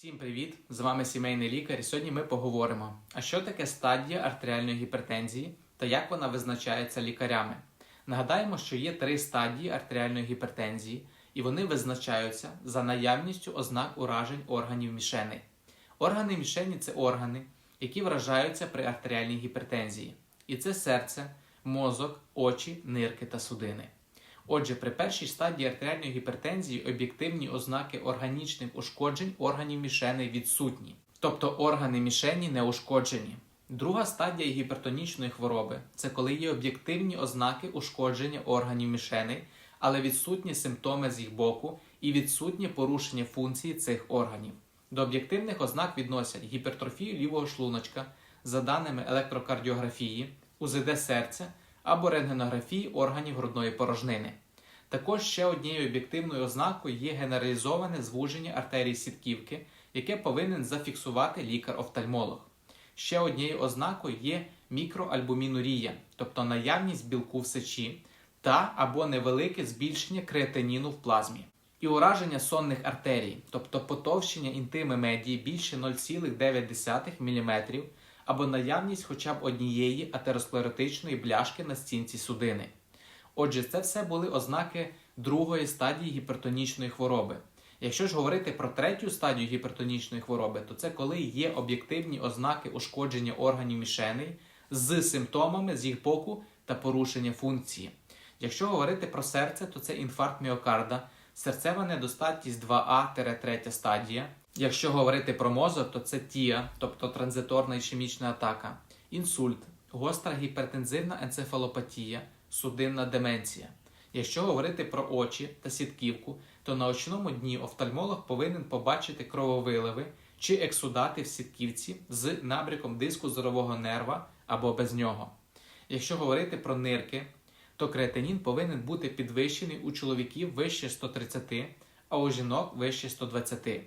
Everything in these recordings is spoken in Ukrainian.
Всім привіт! З вами сімейний лікар. І сьогодні ми поговоримо, а що таке стадія артеріальної гіпертензії та як вона визначається лікарями. Нагадаємо, що є три стадії артеріальної гіпертензії, і вони визначаються за наявністю ознак уражень органів мішеней. Органи мішені це органи, які вражаються при артеріальній гіпертензії. І це серце, мозок, очі, нирки та судини. Отже, при першій стадії артеріальної гіпертензії об'єктивні ознаки органічних ушкоджень органів мішеней відсутні, тобто органи мішені не ушкоджені. Друга стадія гіпертонічної хвороби це коли є об'єктивні ознаки ушкодження органів мішеней, але відсутні симптоми з їх боку і відсутнє порушення функції цих органів. До об'єктивних ознак відносять гіпертрофію лівого шлуночка за даними електрокардіографії, УЗД серця або рентгенографії органів грудної порожнини. Також ще однією об'єктивною ознакою є генералізоване звуження артерій сітківки, яке повинен зафіксувати лікар-офтальмолог. Ще однією ознакою є мікроальбумінурія, тобто наявність білку в сечі та або невелике збільшення креатиніну в плазмі. І ураження сонних артерій, тобто потовщення інтими медії більше 0,9 мм або наявність хоча б однієї атеросклеротичної бляшки на стінці судини. Отже, це все були ознаки другої стадії гіпертонічної хвороби. Якщо ж говорити про третю стадію гіпертонічної хвороби, то це коли є об'єктивні ознаки ушкодження органів мішеней з симптомами з їх боку та порушення функції. Якщо говорити про серце, то це інфаркт міокарда, серцева недостатність 2А-3 стадія. Якщо говорити про мозок, то це ТІА, тобто транзиторна ішемічна атака, інсульт, гостра гіпертензивна енцефалопатія, судинна деменція. Якщо говорити про очі та сітківку, то на очному дні офтальмолог повинен побачити крововиливи чи ексудати в сітківці з набряком диску зорового нерва або без нього. Якщо говорити про нирки, то креатинін повинен бути підвищений у чоловіків вище 130, а у жінок вище 120.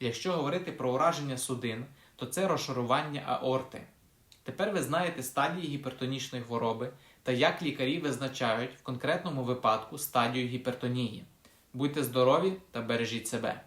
Якщо говорити про ураження судин, то це розшарування аорти. Тепер ви знаєте стадії гіпертонічної хвороби та як лікарі визначають в конкретному випадку стадію гіпертонії. Будьте здорові та бережіть себе!